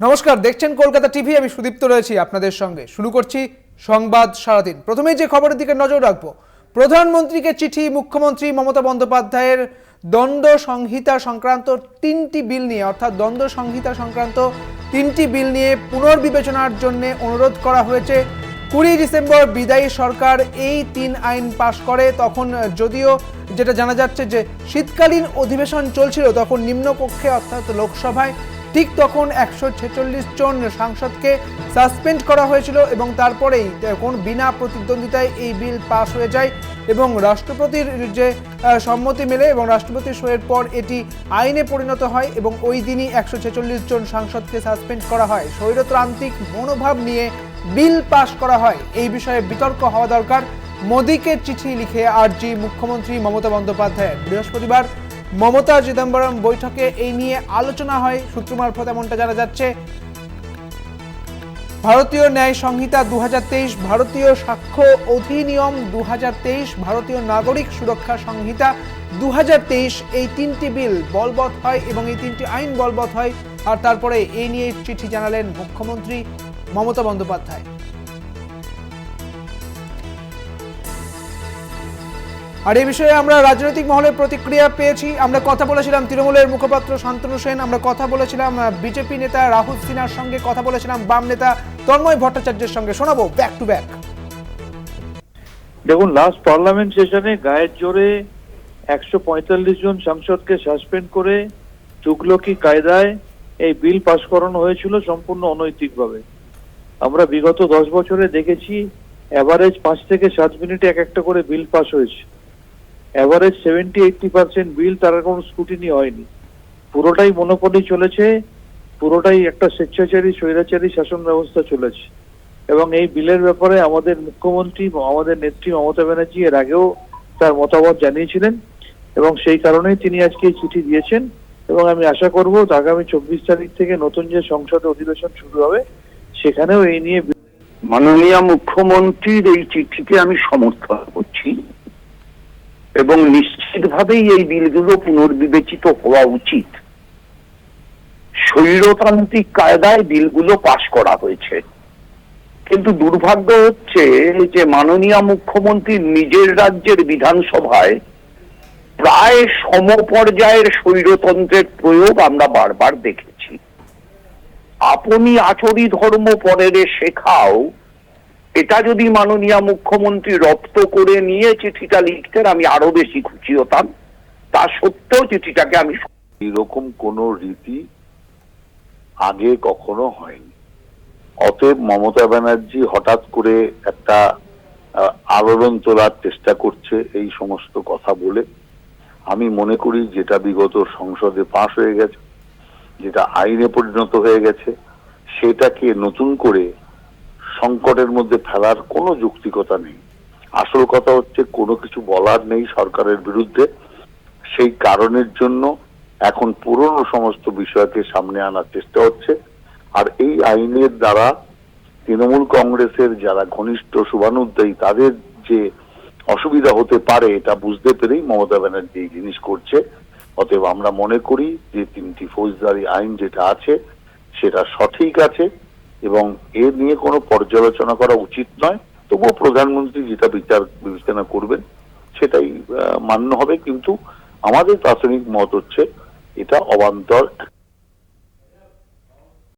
নমস্কার, দেখছেন কলকাতা টিভি, আমি সুদীপ্ত রয়েছি আপনাদের সঙ্গে। শুরু করছি সংবাদ সারাদিন। প্রথমেই যে খবরের দিকে নজর রাখব, প্রধানমন্ত্রীকে চিঠি, মুখ্যমন্ত্রী মমতা বন্দ্যোপাধ্যায়ের দ্বন্দ্ব সংহিতা সংক্রান্ত তিনটি বিল নিয়ে, অর্থাৎ দ্বন্দ্ব সংহিতা সংক্রান্ত তিনটি বিল নিয়ে পুনর্বিবেচনার জন্য অনুরোধ করা হয়েছে। কুড়ি ডিসেম্বর বিদায়ী সরকার এই তিন আইন পাশ করে, তখন যদিও যেটা জানা যাচ্ছে যে শীতকালীন অধিবেশন চলছিল, তখন নিম্নকক্ষে, অর্থাৎ লোকসভায় ঠিক তখন একশো ছেচল্লিশ জন সাংসদকে সাসপেন্ড করা হয়েছিল এবং তারপরেই কোন বিনা প্রতিদ্বন্দ্বিতায় এই বিল পাশ হয়ে যায় এবং রাষ্ট্রপতির যে সম্মতি মেলে এবং রাষ্ট্রপতির সইয়ের পর এটি আইনে পরিণত হয় এবং ওই দিনই একশো ছেচল্লিশ জন সাংসদকে সাসপেন্ড করা হয়। স্বৈরতান্ত্রিক মনোভাব নিয়ে বিল পাশ করা হয়। এই বিষয়ে বিতর্ক হওয়া দরকার। মোদীকে চিঠি লিখে আরজি মুখ্যমন্ত্রী মমতা বন্দ্যোপাধ্যায় বৃহস্পতিবার মমতা চিদম্বরম বৈঠকে এই নিয়ে আলোচনা হয়। সূত্র মারফত এমনটা জানা যাচ্ছে। ভারতীয় ন্যায় সংহিতা দুহাজার তেইশ, ভারতীয় সাক্ষ্য অধিনিয়ম দু হাজার তেইশ, ভারতীয় নাগরিক সুরক্ষা সংহিতা দু হাজার তেইশ, এই তিনটি বিল বলবৎ হয় এবং এই তিনটি আইন বলবৎ হয়। আর তারপরে এই নিয়ে চিঠি জানালেন মুখ্যমন্ত্রী মমতা বন্দ্যোপাধ্যায়। আর এই বিষয়ে আমরা রাজনৈতিক মহলের প্রতিক্রিয়া পেয়েছি। আমরা কথা বলেছিলাম তৃণমূলের মুখপাত্র শান্তনু সেন, আমরা কথা বলেছিলাম বিজেপি নেতা রাহুল সিনহার সঙ্গে কথা বলেছিলাম, বাম নেতা তন্ময় ভট্টাচার্যের সঙ্গে। শোনাবো ব্যাক টু ব্যাক। দেখুন লাস্ট পার্লামেন্ট সেশনে গায়ের জোরে একশো পঁয়তাল্লিশ জন সাংসদকে সাসপেন্ড করে তুগলকি কায়দায় এই বিল পাশ করানো হয়েছিল সম্পূর্ণ অনৈতিকভাবে। আমরা বিগত দশ বছরে দেখেছি অ্যাভারেজ পাঁচ থেকে সাত মিনিটে এক একটা করে বিল পাস হয়েছে। Average seventy eighty percent bill তার কোনো স্কুটিনি হয়নি। পুরোটাই মনোপলি চলেছে, পুরোটাই একটা স্বেচ্ছাচারী, স্বৈরাচারী শাসন ব্যবস্থা চলেছে। এবং এই বিলের ব্যাপারে আমাদের মুখ্যমন্ত্রী, আমাদের নেত্রী মমতা ব্যানার্জি এর আগেও তার মতামত জানিয়েছিলেন এবং সেই কারণেই তিনি আজকে এই চিঠি দিয়েছেন। এবং আমি আশা করব আগামী চব্বিশ তারিখ থেকে নতুন যে সংসদ অধিবেশন শুরু হবে, সেখানেও এই নিয়ে মাননীয় মুখ্যমন্ত্রীর এই চিঠিকে আমি সমর্থন করছি। এবং নিশ্চিতভাবেই এই বিলগুলো পুনর্বিবেচিত হওয়া উচিত। স্বৈরতান্ত্রিক কায়দায় বিলগুলো পাশ করা হয়েছে। কিন্তু দুর্ভাগ্য হচ্ছে যে মাননীয় মুখ্যমন্ত্রী নিজের রাজ্যের বিধানসভায় প্রায় সমপর্যায়ের স্বৈরতন্ত্রের প্রয়োগ আমরা বারবার দেখেছি। আপনি আচরি ধর্ম পরের শেখাও এটা যদি মাননীয় মুখ্যমন্ত্রী রপ্ত করে নিয়ে চিঠিটা লিখতেন, আমি আরও বেশি খুশি হতাম। তা সত্ত্বেও চিঠিটাকে আমি এরকম কোনো রীতি আগে কখনো হয়নি। অতএব মমতা ব্যানার্জি হঠাৎ করে একটা আলোড়ন তোলার চেষ্টা করছে এই সমস্ত কথা বলে। আমি মনে করি যেটা বিগত সংসদে পাশ হয়ে গেছে, যেটা আইনে পরিণত হয়ে গেছে, সেটাকে নতুন করে সংকটের মধ্যে ফেলার কোনো যৌক্তিকতা নেই। আসল কথা হচ্ছে কোনো কিছু বলার নেই সরকারের বিরুদ্ধে। সেই কারণের জন্য এখন পুরনো সমস্ত বিষয়কে সামনে আনার চেষ্টা হচ্ছে। আর এই আইনের দ্বারা তৃণমূল কংগ্রেসের যারা ঘনিষ্ঠ শুভানুদ্দায়ী তাদের যে অসুবিধা হতে পারে এটা বুঝতে পেরেই মমতা ব্যানার্জি এই জিনিস করছে। অতএব আমরা মনে করি যে তিনটি ফৌজদারি আইন যেটা আছে, সেটা সঠিক আছে। এবং এ নিয়ে কোনো পর্যালোচনা করা উচিত নয়। তবুও প্রধানমন্ত্রী যেটা বিচার বিবেচনা করবেন, সেটাই মান্য হবে। কিন্তু আমাদের প্রাথমিক মত হচ্ছে, এটা অবান্তর